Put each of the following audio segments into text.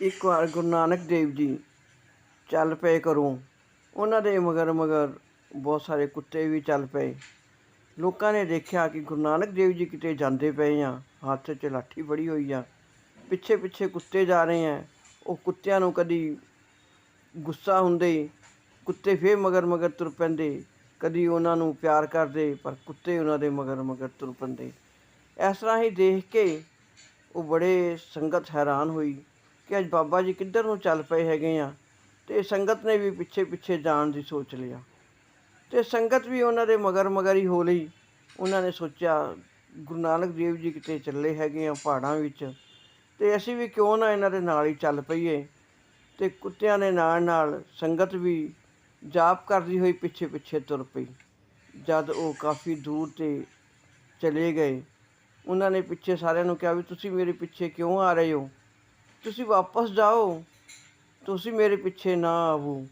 ਇੱਕ ਵਾਰ ਗੁਰੂ ਨਾਨਕ ਦੇਵ ਜੀ ਚੱਲ ਪਏ ਘਰੋਂ, ਉਹਨਾਂ ਦੇ ਮਗਰ ਮਗਰ ਬਹੁਤ ਸਾਰੇ ਕੁੱਤੇ ਵੀ ਚੱਲ ਪਏ। ਲੋਕਾਂ ਨੇ ਦੇਖਿਆ ਕਿ ਗੁਰੂ ਨਾਨਕ ਦੇਵ ਜੀ ਕਿਤੇ ਜਾਂਦੇ ਪਏ ਆ, ਹੱਥ 'ਚ ਲਾਠੀ ਫੜੀ ਹੋਈ ਆ। ਪਿੱਛੇ ਪਿੱਛੇ ਕੁੱਤੇ ਜਾ ਰਹੇ ਆ। ਉਹ ਕੁੱਤਿਆਂ ਨੂੰ ਕਦੀ ਗੁੱਸਾ ਹੁੰਦੇ, ਕੁੱਤੇ ਫੇਰ ਮਗਰ ਮਗਰ ਤੁਰ ਪੈਂਦੇ। ਕਦੀ ਉਹਨਾਂ ਨੂੰ ਪਿਆਰ ਕਰਦੇ, ਪਰ ਕੁੱਤੇ ਉਹਨਾਂ ਦੇ ਮਗਰ ਮਗਰ ਤੁਰ ਪੈਂਦੇ। ਇਸ ਤਰ੍ਹਾਂ ਹੀ ਦੇਖ ਕੇ ਉਹ ਬੜੇ ਸੰਗਤ ਹੈਰਾਨ ਹੋਈ। ਕਿ ਅੱਜ ਬਾਬਾ ਜੀ ਕਿੱਧਰ ਨੂੰ ਚੱਲ ਪਏ ਹੈਗੇ ਆ ਤੇ ਸੰਗਤ ਨੇ ਵੀ ਪਿੱਛੇ ਪਿੱਛੇ ਜਾਣ ਦੀ ਸੋਚ ਲਿਆ। ਤੇ ਸੰਗਤ ਵੀ ਉਹਨਾਂ ਦੇ ਮਗਰ ਮਗਰ ਹੀ ਹੋ ਲਈ। ਉਹਨਾਂ ਨੇ ਸੋਚਿਆ, ਗੁਰੂ ਨਾਨਕ ਦੇਵ ਜੀ ਕਿਤੇ ਚੱਲੇ ਹੈਗੇ ਆ ਪਹਾੜਾਂ ਵਿੱਚ, ਤੇ ਅਸੀਂ ਵੀ ਕਿਉਂ ਨਾ ਇਹਨਾਂ ਦੇ ਨਾਲ ਹੀ ਚੱਲ ਪਈਏ। ਤੇ ਕੁੱਤਿਆਂ ਦੇ ਨਾਲ ਨਾਲ ਸੰਗਤ ਵੀ ਜਾਪ ਕਰਦੀ ਹੋਈ ਪਿੱਛੇ ਪਿੱਛੇ ਤੁਰ ਪਈ। ਜਦ ਉਹ ਕਾਫੀ ਦੂਰ ਤੇ ਚਲੇ ਗਏ। ਉਹਨਾਂ ਨੇ ਪਿੱਛੇ ਸਾਰਿਆਂ ਨੂੰ ਕਿਹਾ ਵੀ ਤੁਸੀਂ ਮੇਰੇ ਪਿੱਛੇ ਕਿਉਂ ਆ ਰਹੇ ਹੋ? ਤੁਸੀਂ ਵਾਪਸ ਜਾਓ, ਤੁਸੀਂ ਮੇਰੇ ਪਿੱਛੇ ਨਾ ਆਵੋ।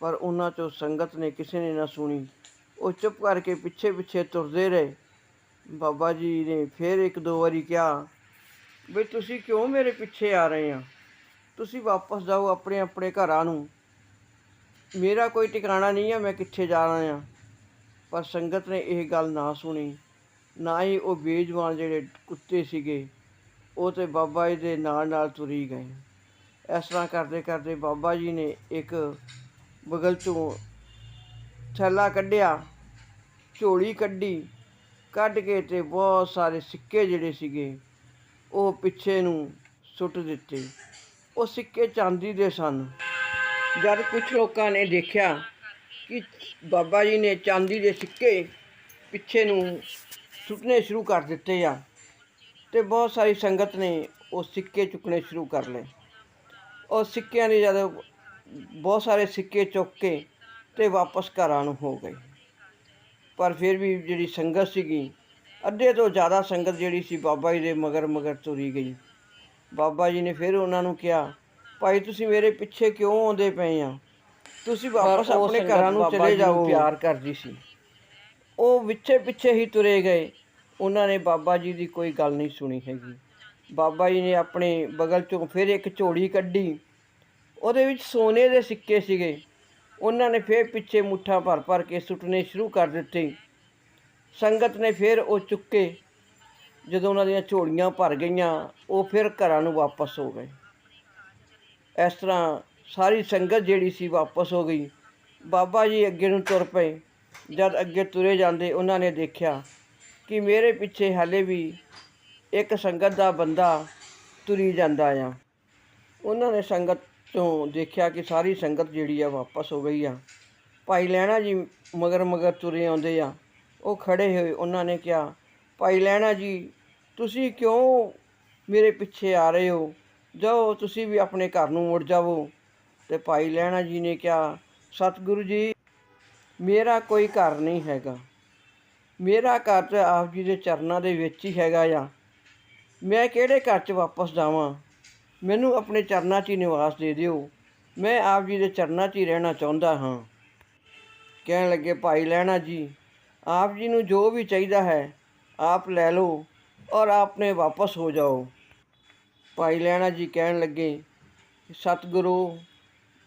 ਪਰ ਉਹਨਾਂ ਚੋਂ ਸੰਗਤ ਨੇ ਕਿਸੇ ਨੇ ਨਾ ਸੁਣੀ। ਉਹ ਚੁੱਪ ਕਰਕੇ ਪਿੱਛੇ ਪਿੱਛੇ ਤੁਰਦੇ ਰਹੇ। ਬਾਬਾ ਜੀ ਨੇ ਫਿਰ ਇੱਕ ਦੋ ਵਾਰੀ ਕਿਹਾ ਵੀ ਤੁਸੀਂ ਕਿਉਂ ਮੇਰੇ ਪਿੱਛੇ ਆ ਰਹੇ ਆ? ਤੁਸੀਂ ਵਾਪਸ ਜਾਓ ਆਪਣੇ ਆਪਣੇ ਘਰਾਂ ਨੂੰ। ਮੇਰਾ ਕੋਈ ਟਿਕਾਣਾ ਨਹੀਂ ਹੈ ਮੈਂ ਕਿੱਥੇ ਜਾਣਾ ਆ? ਪਰ ਸੰਗਤ ਨੇ ਇਹ ਗੱਲ ਨਾ ਸੁਣੀ। ਨਾ ਹੀ ਉਹ ਬੇਜਵਾਨ ਜਿਹੜੇ ਕੁੱਤੇ ਸੀਗੇ ਉਹ ਤੇ ਬਾਬਾ ਜੀ ਦੇ ਨਾਲ ਨਾਲ ਤੁਰੀ ਗਏ। ਇਸ ਤਰ੍ਹਾਂ ਕਰਦੇ ਕਰਦੇ ਬਾਬਾ ਜੀ ਨੇ ਇੱਕ ਬਗਲ ਚੋਂ ਥੈਲਾ ਕੱਢਿਆ, ਝੋਲੀ ਕੱਢੀ, ਕੱਢ ਕੇ ਤੇ ਬਹੁਤ ਸਾਰੇ ਸਿੱਕੇ ਜਿਹੜੇ ਸੀਗੇ, ਉਹ ਪਿੱਛੇ ਨੂੰ ਸੁੱਟ ਦਿੱਤੇ। ਉਹ ਸਿੱਕੇ ਚਾਂਦੀ ਦੇ ਸਨ। ਜਦ ਕੁਝ ਲੋਕਾਂ ਨੇ ਦੇਖਿਆ ਕਿ ਬਾਬਾ ਜੀ ਨੇ ਚਾਂਦੀ ਦੇ ਸਿੱਕੇ ਪਿੱਛੇ ਨੂੰ ਸੁੱਟਣੇ ਸ਼ੁਰੂ ਕਰ ਦਿੱਤੇ ਆ ਤੇ ਬਹੁਤ ਸਾਰੀ ਸੰਗਤ ਨੇ ਉਹ ਸਿੱਕੇ ਚੁੱਕਣੇ ਸ਼ੁਰੂ ਕਰ ਲਏ। ਉਹ ਸਿੱਕਿਆਂ ਨੇ ਜਦ ਬਹੁਤ ਸਾਰੇ ਸਿੱਕੇ ਚੁੱਕ ਕੇ ਤੇ ਵਾਪਸ ਘਰਾਂ ਨੂੰ ਹੋ ਗਏ। ਪਰ ਫਿਰ ਵੀ ਜਿਹੜੀ ਸੰਗਤ ਸੀਗੀ ਅੱਧੇ ਤੋਂ ਜ਼ਿਆਦਾ ਸੰਗਤ ਜਿਹੜੀ ਸੀ ਬਾਬਾ ਜੀ ਦੇ ਮਗਰ ਮਗਰ ਤੁਰੀ ਗਈ। ਬਾਬਾ ਜੀ ਨੇ ਫਿਰ ਉਹਨਾਂ ਨੂੰ ਕਿਹਾ ਭਾਈ ਤੁਸੀਂ ਮੇਰੇ ਪਿੱਛੇ ਕਿਉਂ ਆਉਂਦੇ ਪਏ ਆ? ਤੁਸੀਂ ਵਾਪਸ ਆਪਣੇ ਘਰਾਂ ਨੂੰ ਚਲੇ ਜਾਓ। ਪਿਆਰ ਕਰਦੀ ਸੀ। ਉਹ ਵਿੱਚੇ ਪਿੱਛੇ ਹੀ ਤੁਰੇ ਗਏ। ਉਹਨਾਂ ਨੇ ਬਾਬਾ ਜੀ ਦੀ ਕੋਈ ਗੱਲ ਨਹੀਂ ਸੁਣੀ ਹੈਗੀ। ਬਾਬਾ ਜੀ ਨੇ ਆਪਣੇ ਬਗਲ ਚੋਂ ਫਿਰ ਇੱਕ ਝੋਲੀ ਕੱਢੀ। ਉਹਦੇ ਵਿੱਚ ਸੋਨੇ ਦੇ ਸਿੱਕੇ ਸੀਗੇ। ਉਹਨਾਂ ਨੇ ਫਿਰ ਪਿੱਛੇ ਮੁੱਠਾ ਭਰ ਭਰ ਕੇ ਸੁੱਟਣੇ ਸ਼ੁਰੂ ਕਰ ਦਿੱਤੇ। ਸੰਗਤ ਨੇ ਫਿਰ ਉਹ ਚੁੱਕੇ। ਜਦੋਂ ਉਹਨਾਂ ਦੀਆਂ ਝੋਲੀਆਂ ਭਰ ਗਈਆਂ, ਉਹ ਫਿਰ ਘਰਾਂ ਨੂੰ ਵਾਪਸ ਹੋ ਗਏ। ਇਸ ਤਰ੍ਹਾਂ ਸਾਰੀ ਸੰਗਤ ਜਿਹੜੀ ਸੀ ਵਾਪਸ ਹੋ ਗਈ। ਬਾਬਾ ਜੀ ਅੱਗੇ ਨੂੰ ਤੁਰ ਪਏ। ਜਦ ਅੱਗੇ ਤੁਰੇ ਜਾਂਦੇ, ਉਹਨਾਂ ਨੇ ਦੇਖਿਆ ਕਿ ਮੇਰੇ ਪਿੱਛੇ ਹਾਲੇ ਵੀ ਇੱਕ ਸੰਗਤ ਦਾ ਬੰਦਾ ਤੁਰੀ ਜਾਂਦਾ ਆ। ਉਹਨਾਂ ਨੇ ਸੰਗਤ ਤੋਂ ਦੇਖਿਆ ਕਿ ਸਾਰੀ ਸੰਗਤ ਜਿਹੜੀ ਆ ਵਾਪਸ ਹੋ ਗਈ ਆ। ਭਾਈ ਲੈਣਾ ਜੀ ਮਗਰ ਮਗਰ ਤੁਰੇ ਆਉਂਦੇ ਆ। ਉਹ ਖੜੇ ਹੋਏ ਉਹਨਾਂ ਨੇ ਕਿਹਾ, ਭਾਈ ਲੈਣਾ ਜੀ, ਤੁਸੀਂ ਕਿਉਂ ਮੇਰੇ ਪਿੱਛੇ ਆ ਰਹੇ ਹੋ? ਜਾਓ, ਤੁਸੀਂ ਵੀ ਆਪਣੇ ਘਰ ਨੂੰ ਮੁੜ ਜਾਵੋ। ਤੇ ਭਾਈ ਲੈਣਾ ਜੀ ਨੇ ਕਿਹਾ, ਸਤਿਗੁਰੂ ਜੀ, ਮੇਰਾ ਕੋਈ ਘਰ ਨਹੀਂ ਹੈਗਾ। ਮੇਰਾ ਘਰ ਤਾਂ ਆਪ ਜੀ ਦੇ ਚਰਨਾਂ ਦੇ ਵਿੱਚ ਹੀ ਹੈਗਾ ਆ। ਮੈਂ ਕਿਹੜੇ ਘਰ 'ਚ ਵਾਪਸ ਜਾਵਾਂ? ਮੈਨੂੰ ਆਪਣੇ ਚਰਨਾਂ 'ਚ ਹੀ ਨਿਵਾਸ ਦੇ ਦਿਓ। ਮੈਂ ਆਪ ਜੀ ਦੇ ਚਰਨਾਂ 'ਚ ਹੀ ਰਹਿਣਾ ਚਾਹੁੰਦਾ ਹਾਂ। ਕਹਿਣ ਲੱਗੇ, ਭਾਈ ਲੈਣਾ ਜੀ, ਆਪ ਜੀ ਨੂੰ ਜੋ ਵੀ ਚਾਹੀਦਾ ਹੈ, ਆਪ ਲੈ ਲਓ ਔਰ ਆਪਨੇ ਵਾਪਸ ਹੋ ਜਾਓ। ਭਾਈ ਲੈਣਾ ਜੀ ਕਹਿਣ ਲੱਗੇ, ਸਤਿਗੁਰੂ,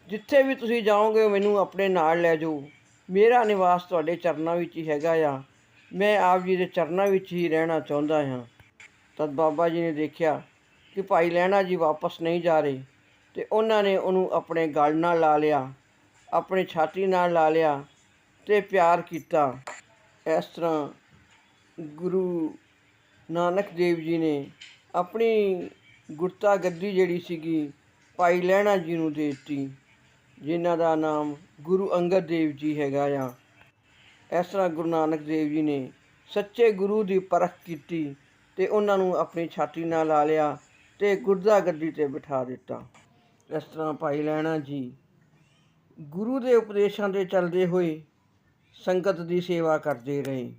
ਜਿੱਥੇ ਵੀ ਤੁਸੀਂ ਜਾਓਗੇ ਮੈਨੂੰ ਆਪਣੇ ਨਾਲ ਲੈ ਜਾਓ। ਮੇਰਾ ਨਿਵਾਸ ਤੁਹਾਡੇ ਚਰਨਾਂ ਵਿੱਚ ਹੀ ਹੈਗਾ ਆ। ਮੈਂ ਆਪ ਜੀ ਦੇ ਚਰਨਾਂ ਵਿੱਚ ਹੀ ਰਹਿਣਾ ਚਾਹੁੰਦਾ ਹਾਂ। ਤਦ ਬਾਬਾ ਜੀ ਨੇ ਦੇਖਿਆ ਕਿ ਭਾਈ ਲੈਣਾ ਜੀ ਵਾਪਸ ਨਹੀਂ ਜਾ ਰਹੇ ਤੇ ਉਹਨਾਂ ਨੇ ਉਹਨੂੰ ਆਪਣੇ ਗਲ ਨਾਲ ਲਾ ਲਿਆ, ਆਪਣੀ ਛਾਤੀ ਨਾਲ ਲਾ ਲਿਆ ਤੇ ਪਿਆਰ ਕੀਤਾ। ਇਸ ਤਰ੍ਹਾਂ ਗੁਰੂ ਨਾਨਕ ਦੇਵ ਜੀ ਨੇ ਆਪਣੀ ਗੁਰਤਾ ਗੱਦੀ ਜਿਹੜੀ ਸੀਗੀ ਭਾਈ ਲਹਿਣਾ ਜੀ ਨੂੰ ਦੇ ਦਿੱਤੀ, ਜਿਨ੍ਹਾਂ ਦਾ ਨਾਮ ਗੁਰੂ ਅੰਗਦ ਦੇਵ ਜੀ ਹੈਗਾ ਆ। ਇਸ ਤਰ੍ਹਾਂ ਗੁਰੂ ਨਾਨਕ ਦੇਵ ਜੀ ਨੇ ਸੱਚੇ ਗੁਰੂ ਦੀ ਪਰਖ ਕੀਤੀ ਤੇ ਉਹਨਾਂ ਨੂੰ ਆਪਣੀ ਛਾਤੀ ਨਾਲ ਲਾ ਲਿਆ ਤੇ ਗੁਰਦਾ ਗੱਦੀ ਤੇ ਬਿਠਾ ਦਿੱਤਾ। ਇਸ ਤਰ੍ਹਾਂ ਭਾਈ ਲੈਣਾ ਜੀ ਗੁਰੂ ਦੇ ਉਪਦੇਸ਼ਾਂ ਤੇ ਚੱਲਦੇ ਹੋਏ ਸੰਗਤ ਦੀ ਸੇਵਾ ਕਰਦੇ ਰਹੇ।